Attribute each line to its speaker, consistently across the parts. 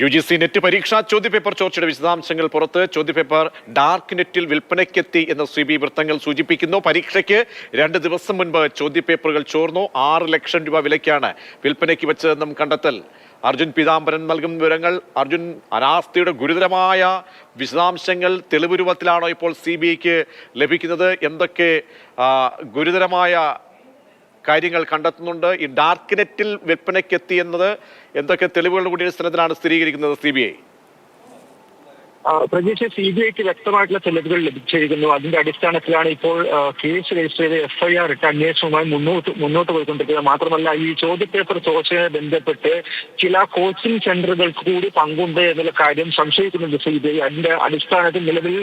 Speaker 1: U G C net പരീക്ഷാ ചോദ്യപേപ്പർ ചോർച്ചയുടെ വിശദാംശങ്ങൾ പുറത്ത്. ചോദ്യപേപ്പർ ഡാർക്ക് നെറ്റിൽ വിൽപ്പനയ്ക്കെത്തി എന്ന് സി ബി വൃത്തങ്ങൾ സൂചിപ്പിക്കുന്നു. പരീക്ഷയ്ക്ക് രണ്ട് ദിവസം മുൻപ് ചോദ്യപേപ്പറുകൾ ചോർന്നു. ആറ് ലക്ഷം രൂപ വിലയ്ക്കാണ് വിൽപ്പനയ്ക്ക് വെച്ചതെന്നും കണ്ടെത്തൽ. അർജുൻ പീതാംബരൻ നൽകുന്ന വിവരങ്ങൾ. അർജുൻ അനാസ്ഥയുടെ ഗുരുതരമായ വിശദാംശങ്ങൾ തെളിവ് രൂപത്തിലാണോ ഇപ്പോൾ സി ബി ഐക്ക് ലഭിക്കുന്നത്? എന്തൊക്കെ ഗുരുതരമായ കാര്യങ്ങൾ കണ്ടെത്തുന്നുണ്ട്. ഈ ഡാർക്ക് നെറ്റിൽ വിൽപ്പനയ്ക്കെത്തിയെന്നത് എന്തൊക്കെ തെളിവുകളുടെ കൂടി അടിസ്ഥാനത്തിലാണ് സ്ഥിരീകരിക്കുന്നത് സി ബി ഐ?
Speaker 2: ആ, പ്രതീക്ഷ സി ബി ഐക്ക് വ്യക്തമായിട്ടുള്ള തെളിവുകൾ ലഭിച്ചിരിക്കുന്നു. അതിന്റെ അടിസ്ഥാനത്തിലാണ് ഇപ്പോൾ കേസ് രജിസ്റ്റർ ചെയ്ത് എഫ്ഐആർ ഇട്ട് അന്വേഷണവുമായി മുന്നോട്ട് മുന്നോട്ട് പോയിക്കൊണ്ടിരിക്കുന്നത്. മാത്രമല്ല ഈ ചോദ്യപേപ്പർ ചോർച്ചയുമായി ബന്ധപ്പെട്ട് ചില കോച്ചിംഗ് സെന്ററുകൾക്ക് കൂടി പങ്കുണ്ട് എന്നുള്ള കാര്യം സംശയിക്കുന്നുണ്ട് സി ബി ഐ. അതിന്റെ അടിസ്ഥാനത്തിൽ നിലവിൽ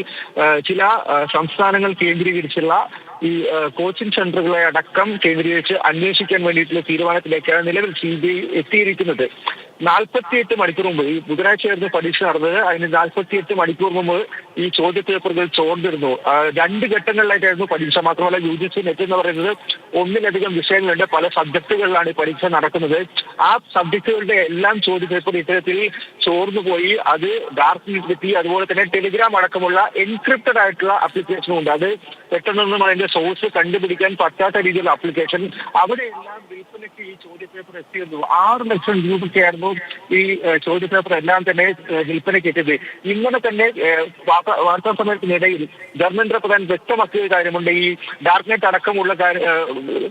Speaker 2: ചില സംസ്ഥാനങ്ങൾ കേന്ദ്രീകരിച്ചുള്ള ഈ കോച്ചിംഗ് സെന്ററുകളെ അടക്കം കേന്ദ്രീകരിച്ച് അന്വേഷിക്കാൻ വേണ്ടിയിട്ടുള്ള തീരുമാനത്തിലേക്കാണ് നിലവിൽ സി ബി ഐ എത്തിയിരിക്കുന്നത്. നാൽപ്പത്തിയെട്ട് മണിക്കൂർ മുമ്പ് ഈ ബുധനാഴ്ചയായിരുന്നു പരീക്ഷ നടന്നത്. അതിന് നാൽപ്പത്തിയെട്ട് മണിക്കൂർ മുമ്പ് ഈ ചോദ്യപേപ്പറുകൾ ചോർന്നിരുന്നു. രണ്ട് ഘട്ടങ്ങളിലായിട്ടായിരുന്നു പരീക്ഷ. മാത്രമല്ല യു ജി സി നെറ്റ് എന്ന് പറയുന്നത് ഒന്നിലധികം വിഷയങ്ങളുണ്ട്. പല സബ്ജക്റ്റുകളിലാണ് ഈ പരീക്ഷ നടക്കുന്നത്. ആ സബ്ജക്റ്റുകളുടെ എല്ലാം ചോദ്യപേപ്പർ ഇത്തരത്തിൽ ചോർന്നു പോയി അത് ഡാർക്ക് കിട്ടി. അതുപോലെ തന്നെ ടെലിഗ്രാം അടക്കമുള്ള എൻക്രിപ്റ്റഡ് ആയിട്ടുള്ള ആപ്ലിക്കേഷനും ഉണ്ട്. അത് പെട്ടെന്നൊന്നും അതിന്റെ സോഴ്സ് കണ്ടുപിടിക്കാൻ പറ്റാത്ത രീതിയിലുള്ള ആപ്ലിക്കേഷൻ അവിടെയെല്ലാം വിൽപ്പനയ്ക്ക് ഈ ചോദ്യപേപ്പർ എത്തിയിരുന്നു. ആറ് ലക്ഷം രൂപയ്ക്കായിരുന്നു ഈ ചോദ്യപേപ്പർ എല്ലാം തന്നെ വിൽപ്പനയ്ക്ക് എത്തിയത്. ഇങ്ങനെ തന്നെ വാർത്താ സമ്മേളനത്തിനിടയിൽ ധർമ്മേന്ദ്ര പ്രധാൻ വ്യക്തമാക്കിയ കാര്യമുണ്ട്. ഈ ഡാർക്ക് നെറ്റ് അടക്കമുള്ള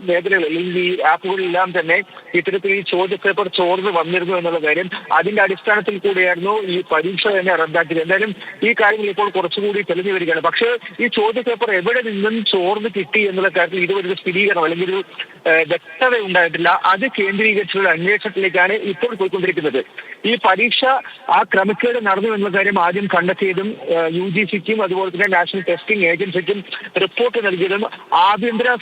Speaker 2: മേഖലകൾ അല്ലെങ്കിൽ ഈ ആപ്പുകളിലെല്ലാം തന്നെ ഇത്തരത്തിൽ ഈ ചോദ്യപേപ്പർ ചോർന്ന് വന്നിരുന്നു എന്നുള്ള കാര്യം അതിന്റെ അടിസ്ഥാനത്തിൽ കൂടിയായിരുന്നു ഈ പരീക്ഷ തന്നെ റദ്ദാക്കിയത്. എന്തായാലും ഈ കാര്യങ്ങൾ ഇപ്പോൾ കുറച്ചുകൂടി തെളിഞ്ഞു വരികയാണ്. പക്ഷേ ഈ ചോദ്യപേപ്പർ എവിടെ നിന്നും ചോർന്ന് കിട്ടി എന്നുള്ള കാര്യത്തിൽ ഇതുവരെ സ്ഥിരീകരണം അല്ലെങ്കിൽ ഒരു വ്യക്തത ഉണ്ടായിട്ടില്ല. അത് കേന്ദ്രീകരിച്ചുള്ള അന്വേഷണത്തിലേക്കാണ് ഇപ്പോൾ പോയിക്കൊണ്ടിരിക്കുന്നത്. ഈ പരീക്ഷ ആ ക്രമക്കേട് നടന്നു എന്ന കാര്യം ആദ്യം കണ്ടെത്തിയതും യു ജി സിക്കും അതുപോലെ തന്നെ നാഷണൽ ടെസ്റ്റിംഗ് ഏജൻസിക്കും റിപ്പോർട്ട് നൽകിയതും ആഭ്യന്തര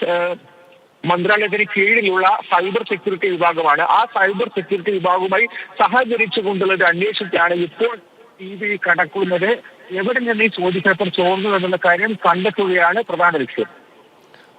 Speaker 2: മന്ത്രാലയത്തിന് കീഴിലുള്ള സൈബർ സെക്യൂരിറ്റി വിഭാഗമാണ്. ആ സൈബർ സെക്യൂരിറ്റി വിഭാഗവുമായി സഹകരിച്ചുകൊണ്ടുള്ള ഒരു അന്വേഷണത്തിലാണ് ഇപ്പോൾ ടി വി കടക്കുന്നത്. എവിടെ നിന്ന് ഈ ചോദ്യപേപ്പർ ചോർന്നു എന്നുള്ള കാര്യം കണ്ടെത്തുകയാണ് പ്രധാന ലക്ഷ്യം.